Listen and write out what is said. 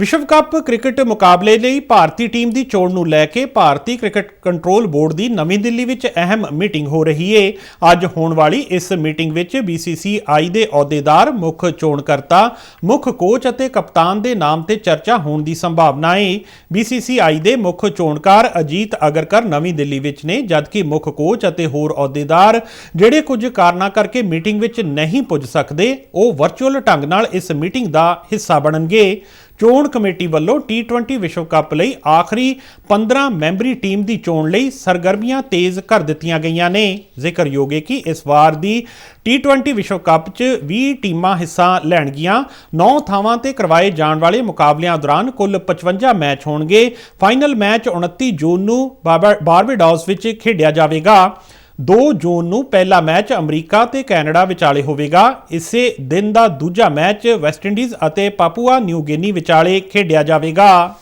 ਵਿਸ਼ਵ cup cricket ਮੁਕਾਬਲੇ ਲਈ ਭਾਰਤੀ ਟੀਮ ਦੀ ਚੋਣ ਨੂੰ ਲੈ ਕੇ ਭਾਰਤੀ ਕ੍ਰਿਕਟ ਕੰਟਰੋਲ ਬੋਰਡ ਦੀ ਨਵੀਂ ਦਿੱਲੀ ਵਿੱਚ ਅਹਿਮ ਮੀਟਿੰਗ ਹੋ ਰਹੀ ਏ। ਅੱਜ ਹੋਣ ਵਾਲੀ ਇਸ ਮੀਟਿੰਗ ਵਿੱਚ BCCI ਦੇ ਅਹੁਦੇਦਾਰ, ਮੁੱਖ ਚੋਣਕਰਤਾ, ਮੁੱਖ ਕੋਚ ਅਤੇ ਕਪਤਾਨ ਦੇ ਨਾਮ ਤੇ ਚਰਚਾ ਹੋਣ ਦੀ ਸੰਭਾਵਨਾ ਹੈ BCCI ਦੇ ਮੁੱਖ ਚੋਣਕਾਰ ਅਜੀਤ ਅਗਰਕਰ ਨਵੀਂ ਦਿੱਲੀ ਵਿੱਚ ਨੇ, ਜਦਕਿ ਮੁੱਖ ਕੋਚ ਅਤੇ ਹੋਰ ਅਹੁਦੇਦਾਰ ਜਿਹੜੇ ਕੁਝ ਕਾਰਨਾਂ ਕਰਕੇ ਮੀਟਿੰਗ ਵਿੱਚ ਨਹੀਂ ਪੁੱਜ ਸਕਦੇ, ਉਹ ਵਰਚੁਅਲ ਢੰਗ ਨਾਲ ਇਸ ਮੀਟਿੰਗ ਦਾ ਹਿੱਸਾ ਬਣਨਗੇ। ਚੋਣ ਕਮੇਟੀ ਵੱਲੋਂ T20 ਵਿਸ਼ਵ ਕੱਪ ਲਈ ਆਖਰੀ 15 ਮੈਂਬਰੀ ਟੀਮ ਦੀ ਚੋਣ ਲਈ ਸਰਗਰਮੀਆਂ ਤੇਜ਼ ਕਰ ਦਿੱਤੀਆਂ ਗਈਆਂ ਨੇ। ਜ਼ਿਕਰਯੋਗ ਹੈ ਕਿ ਇਸ ਵਾਰ ਦੀ T20 ਵਿਸ਼ਵ ਕੱਪ 'ਚ 20 ਟੀਮਾਂ ਹਿੱਸਾ ਲੈਣਗੀਆਂ। 9 ਥਾਵਾਂ ਤੇ ਕਰਵਾਏ ਜਾਣ ਵਾਲੇ ਮੁਕਾਬਲਿਆਂ ਦੌਰਾਨ ਕੁੱਲ 55 ਮੈਚ ਹੋਣਗੇ। ਫਾਈਨਲ ਮੈਚ 29 ਜੂਨ ਨੂੰ ਬਾਬਾ- ਬਾਰਬੇਡੋਸ ਵਿੱਚ ਖੇਡਿਆ ਜਾਵੇਗਾ। 2 ਜੂਨ ਨੂੰ ਪਹਿਲਾ ਮੈਚ ਅਮਰੀਕਾ ਤੇ ਕੈਨੇਡਾ ਵਿਚਾਲੇ ਹੋਵੇਗਾ। ਇਸੇ ਦਿਨ ਦਾ ਦੂਜਾ ਮੈਚ ਵੈਸਟਇੰਡੀਜ਼ ਅਤੇ ਪਾਪੂਆ ਨਿਊ ਗਿਨੀ ਵਿਚਾਲੇ ਖੇਡਿਆ ਜਾਵੇਗਾ।